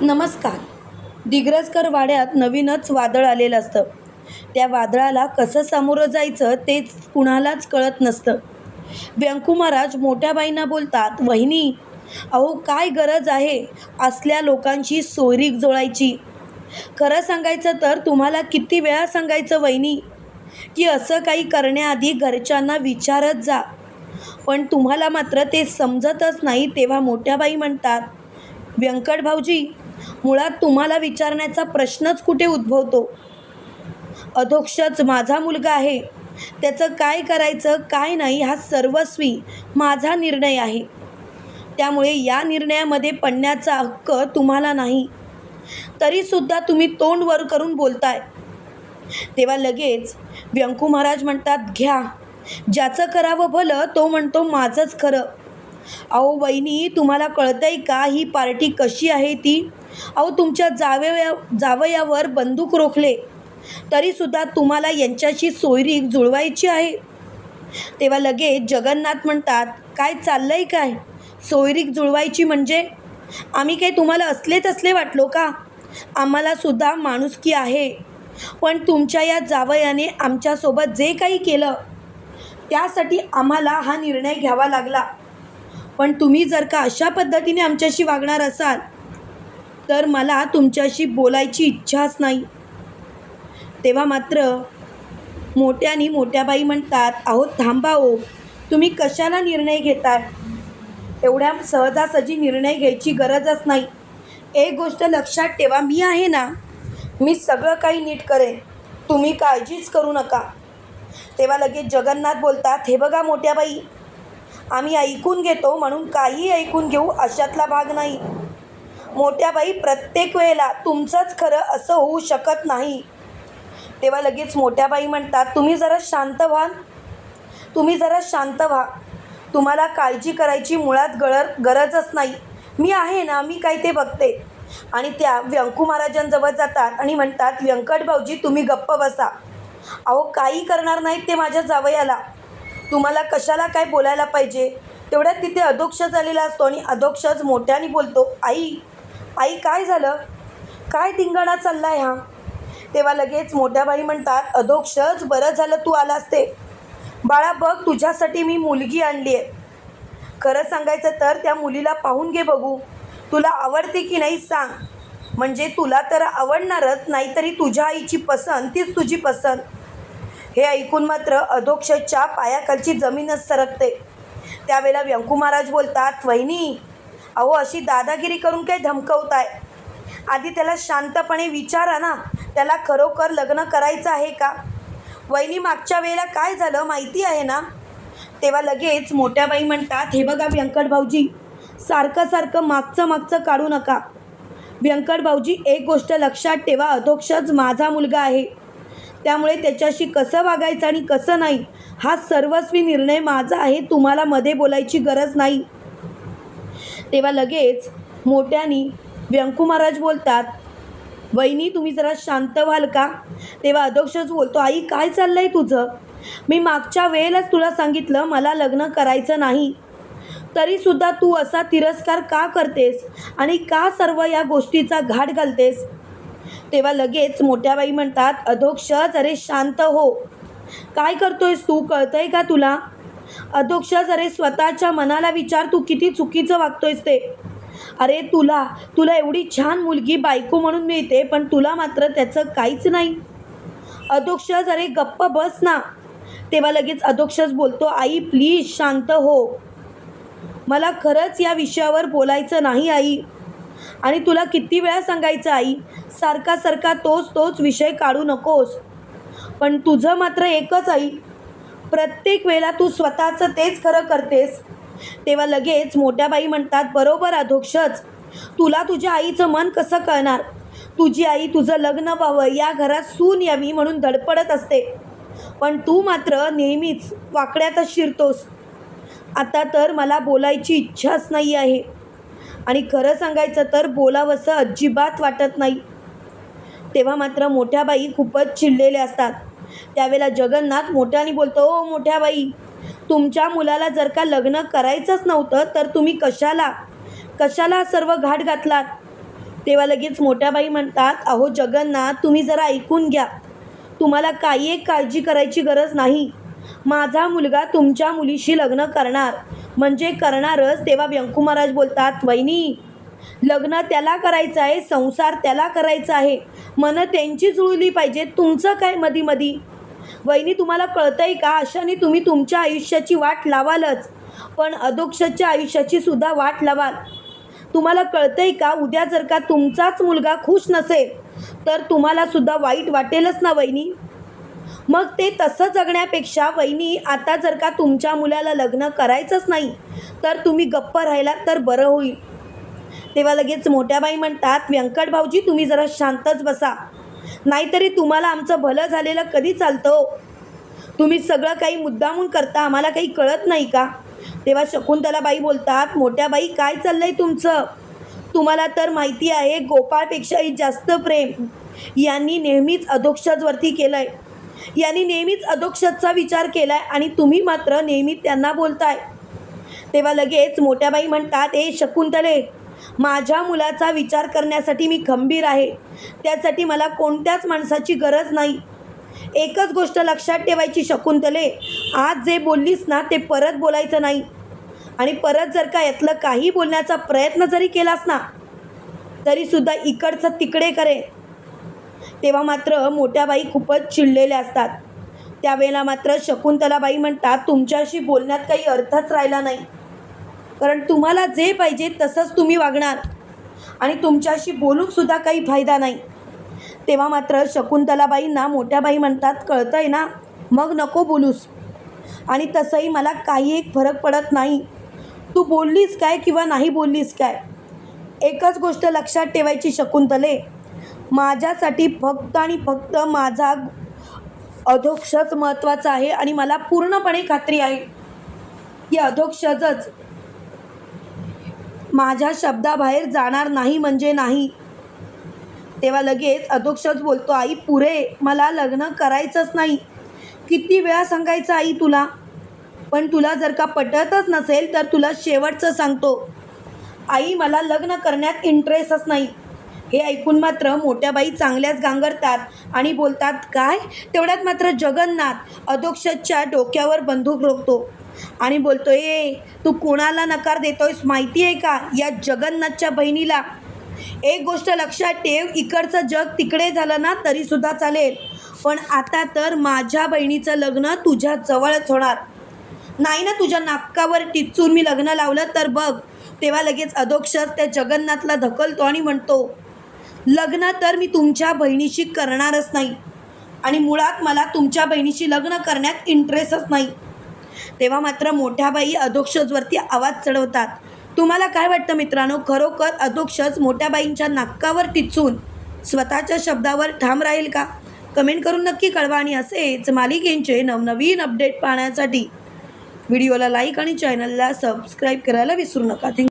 नमस्कार. दिग्रजकर वाड्यात नवीनच वादळ आलेलं असतं. त्या वादळाला कसं सामोरं जायचं तेच कुणालाच कळत नसतं. व्यंकू महाराज मोठ्या बाईंना बोलतात वहिनी अहो काय गरज आहे असल्या लोकांची सोयरीक जोळायची खरं सांगायचं तर तुम्हाला किती वेळा सांगायचं वहिनी की असं काही करण्याआधी घरच्यांना विचारत जा. पण तुम्हाला मात्र ते समजतच नाही तेव्हा मोठ्या बाई म्हणतात व्यंकट भाऊजी मुळात तुम्हाला विचारण्याचा प्रश्नच कुठे उद्भवतो? अधोक्षच माझा मुलगा आहे. त्याचं काय करायचं काय नाही हा सर्वस्वी माझा निर्णय आहे. त्यामुळे या निर्णयामध्ये पडण्याचा हक्क तुम्हाला नाही. तरीसुद्धा तुम्ही तोंड वर करून बोलताय. तेव्हा लगेच व्यंकू महाराज म्हणतात घ्या. ज्याचं करावं भलं तो म्हणतो माझंच खरं. अहो वहिनी तुम्हाला कळतंय का? ही पार्टी कशी आहे ती? अहो तुमच्या जावया जावयावर बंदूक रोखले. तरीसुद्धा तुम्हाला यांच्याशी सोयरीक जुळवायची आहे. तेव्हा लगेच जगन्नाथ म्हणतात काय चाललंय काय? सोयरीक जुळवायची म्हणजे? आम्ही काही तुम्हाला असले तसले वाटलो का? आम्हाला सुद्धा माणुसकी आहे. पण तुमच्या या जावयाने आमच्यासोबत जे काही केलं त्यासाठी आम्हाला हा निर्णय घ्यावा लागला. पण तुम्ही जर का अशा पद्धतीने आमच्याशी वागणार असाल तर मला तुमच्याशी बोलायची इच्छाच नाही. तेव्हा मात्र मोठ्यानी मोठ्याबाई म्हणतात अहो थांबा हो तुम्ही कशाला निर्णय घेताय? एवढ्या सहजासहजी निर्णय घ्यायची गरजच नाही. एक गोष्ट लक्षात ठेवा मी आहे ना मी सगळं काही नीट करेन. तुम्ही काळजीच करू नका. तेव्हा लगेच जगन्नाथ बोलतात हे बघा मोठ्या बाई आम्ही ऐकून घेतो म्हणून काही ऐकून घेऊ अशातला भाग नाही. मोठ्याबाई प्रत्येक वेळेला तुमचंच खरं असं होऊ शकत नाही. तेव्हा लगेच मोठ्याबाई म्हणतात तुम्ही जरा शांत व्हाल तुम्ही जरा शांत व्हा. तुम्हाला काळजी करायची मुळात गळर गरजच नाही. मी आहे ना मी काय ते बघते. आणि त्या व्यंकू महाराजांजवळ जातात आणि म्हणतात व्यंकट भाऊजी तुम्ही गप्प बसा. अहो काही करणार नाहीत ते माझ्या जावयाला. तुम्हाला कशाला काय बोलायला पाहिजे? तेवढ्यात तिथे अधोक्ष झालेला असतो आणि अधोक्षच मोठ्याने बोलतो आई आई काय झालं? काय धिंगाणा चालला आहे हा? तेव्हा लगेच मोठ्या बाई म्हणतात अधोक्षच बरं झालं तू आलास ते. बाळा बघ तुझ्यासाठी मी मुलगी आणली आहे. खरं सांगायचं तर त्या मुलीला पाहून घे बघू. तुला आवडते की नाही सांग. म्हणजे तुला तर आवडणारच नाहीतरी तुझ्या आईची पसंत तीच तुझी पसंत. हे ऐकून मात्र अधोक्षच्या पायाखालची जमीनच सरकते. त्यावेळेला व्यंकू महाराज बोलतात वहिनी अहो अशी दादागिरी करून काय धमकवताय. आधी त्याला शांतपणे विचारा ना. त्याला खरोखर लग्न करायचं आहे का? वहिनी मागच्या वेळेला काय झालं माहिती आहे ना? तेव्हा लगेच मोठ्या बाई म्हणतात हे बघा व्यंकट भाऊजी सारखं सारखं मागचं मागचं काढू नका. व्यंकट भाऊजी एक गोष्ट लक्षात ठेवा अधोक्षच माझा मुलगा आहे. त्यामुळे त्याच्याशी कसं वागायचं आणि कसं नाही हा सर्वस्वी निर्णय माझा आहे तुम्हाला मध्ये बोलायची गरज नाही. तेव्हा लगेच मोठ्यानी व्यंकू महाराज बोलतात वहिनी तुम्ही जरा शांत व्हाल का? तेव्हा अध्यक्षच बोलतो आई काय चाललं आहे तुझं? मी मागच्या वेळेलाच तुला सांगितलं मला लग्न करायचं नाही. तरीसुद्धा तू असा तिरस्कार का करतेस आणि का सर्व या गोष्टीचा घाट घालतेस? तेव्हा लगेच मोठ्या बाई म्हणतात अधोक्षच अरे शांत हो. काय करतोयस तू? कळतंय का तुला? अध्यक्ष अरे स्वतःच्या मनाला विचार तू किती चुकीचं वागतोयस ते. अरे तुला तुला एवढी छान मुलगी बायको म्हणून मिळते पण तुला मात्र त्याचं काहीच नाही. अध्यक्ष अरे गप्प बस ना. तेव्हा लगेच अध्यक्षच बोलतो आई प्लीज शांत हो. मला खरंच या विषयावर बोलायचं नाही आई. आणि तुला किती वेळा सांगायचं आई सारखा सारखा तोच तोच विषय काढू नकोस. पण तुझं मात्र एकच आई. प्रत्येक वेळेला तू स्वतःचं तेच खरं करतेस. तेव्हा लगेच मोठ्या बाई म्हणतात बरोबर अधोक्षच. तुला तुझ्या आईचं मन कसं कळणार? तुझी आई तुझं लग्न व्हावं या घरात सून यावी म्हणून धडपडत असते. पण तू मात्र नेहमीच वाकड्यातच शिरतोस. आता तर मला बोलायची इच्छाच नाही आहे. आणि खरं सांगायचं तर बोलावंसं अजिबात वाटत नाही. तेव्हा मात्र मोठ्या बाई खूपच चिडलेल्या असतात. त्यावेळेला जगन्नाथ मोठ्याने बोलतो ओ मोठ्या बाई तुमच्या मुलाला जर का लग्न करायचंच नव्हतं तर तुम्ही कशाला? कशाला सर्व घाट घातलात? तेव्हा लगेच मोठ्या बाई म्हणतात अहो जगन्नाथ तुम्ही जरा ऐकून घ्या. तुम्हाला काही एक काळजी करायची गरज नाही. माझा मुलगा तुमच्या मुलीशी लग्न करणार. म्हणजे करणारच. तेव्हा व्यंकू महाराज बोलतात वहिनी लग्न त्याला करायचं आहे संसार त्याला करायचा आहे. मन त्यांची जुळली पाहिजे. तुमचं काय मधी मधी? वहिनी तुम्हाला कळतंय का? अशाने तुम्ही तुमच्या आयुष्याची वाट लावालच. पण अधोक्षच्या आयुष्याची सुद्धा वाट लावाल. तुम्हाला कळतंय का? उद्या जर का तुमचाच मुलगा खुश नसेल तर तुम्हाला सुद्धा वाईट वाटेलच ना वहिनी? मग ते तसं जगण्यापेक्षा वहिनी आता जर का तुमच्या मुलाला लग्न करायचंच नाही तर तुम्ही गप्प राहिलात तर बरं होईल. तेव्हा लगेच मोठ्या बाई म्हणतात व्यंकट भाऊजी तुम्ही जरा शांतच बसा. नाहीतरी तुम्हाला आमचं भलं झालेलं कधी चालतं हो? तुम्ही सगळं काही मुद्दामून करता आम्हाला काही कळत नाही का? तेव्हा शकुंतला बाई बोलतात मोठ्या बाई काय चाललंय तुमचं? तुम्हाला तर माहिती आहे गोपाळपेक्षाही जास्त प्रेम. यांनी नेहमीच अधोक्षजवरती केलं आहे यांनी नेहमीच अधोक्षजचा विचार केला आहे आणि तुम्ही मात्र नेहमी त्यांना बोलताय. तेव्हा लगेच मोठ्या बाई म्हणतात ए शकुंतले माझ्या मुलाचा विचार करण्यासाठी मी खंबीर आहे. त्यासाठी मला कोणत्याच माणसाची गरज नाही. एकच गोष्ट लक्षात ठेवायची शकुंतले आज जे बोललीस ना ते परत बोलायचं नाही. आणि परत जर का यातलं काही बोलण्याचा प्रयत्न जरी केलास ना तरीसुद्धा इकडचं तिकडे करे. तेव्हा मात्र मोठ्या बाई खूपच चिडलेल्या असतात. त्यावेळेला मात्र शकुंतलाबाई म्हणतात तुमच्याशी बोलण्यात काही अर्थच राहिला नाही. कारण तुम्हाला जे पाहिजे तसंच तुम्ही वागणार. आणि तुमच्याशी बोलूनसुद्धा काही फायदा नाही. तेव्हा मात्र शकुंतलाबाईंना मोठ्या बाई म्हणतात कळतंय ना? मग नको बोलूस. आणि तसंही मला काही एक फरक पडत नाही. तू बोललीस काय किंवा नाही बोललीस काय? एकच गोष्ट लक्षात ठेवायची शकुंतले. माझ्यासाठी फक्त आणि फक्त माझा अधोक्षच महत्त्वाचा आहे आणि मला पूर्णपणे खात्री आहे. की अधोक्षजच. माझ्या शब्दाबाहेर जाणार नाही म्हणजे नाही. तेव्हा लगेच अधोक्षच बोलतो आई पुरे मला लग्न करायचंच नाही. किती वेळा सांगायचं आई तुला? पण तुला जर का पटतच नसेल तर तुला शेवटचं सांगतो. आई मला लग्न करण्यात इंटरेस्टच नाही. हे ऐकून मात्र मोठ्या बाई चांगल्याच गांगरतात आणि बोलतात काय? तेवढ्यात मात्र जगन्नाथ. अधोक्षच्या डोक्यावर बंदूक रोखतो. आणि बोलतो ए तू कोणाला नकार देतोयस माहिती आहे का? या जगन्नाथच्या बहिणीला. एक गोष्ट लक्षात ठेव इकडचं जग तिकडे झालं ना तरीसुद्धा चालेल. पण आता तर माझ्या बहिणीचं लग्न तुझ्या जवळच होणार. नाही ना तुझ्या नाकावर टिचून मी लग्न लावलं तर बघ. तेव्हा लगेच अधोक्षर त्या जगन्नाथला धकलतो आणि म्हणतो लग्न तर मी तुमच्या बहिणीशी करणारच नाही. आणि मुळात मला तुमच्या बहिणीशी लग्न करण्यात इंटरेस्टच नाही. तेव्हा मात्र मोठ्या बाई अधोक्षजवरती आवाज चढवतात. तुम्हाला काय वाटतं मित्रांनो? खरोखर अधोक्षज मोठ्या बाईंच्या नाकावर टिचून स्वतःच्या शब्दावर ठाम राहील का? कमेंट करून नक्की कळवा आणि असेच मालिकेंचे नवनवीन अपडेट पाहण्यासाठी व्हिडिओला लाईक आणि चॅनलला सबस्क्राईब करायला विसरू नका. थँक्यू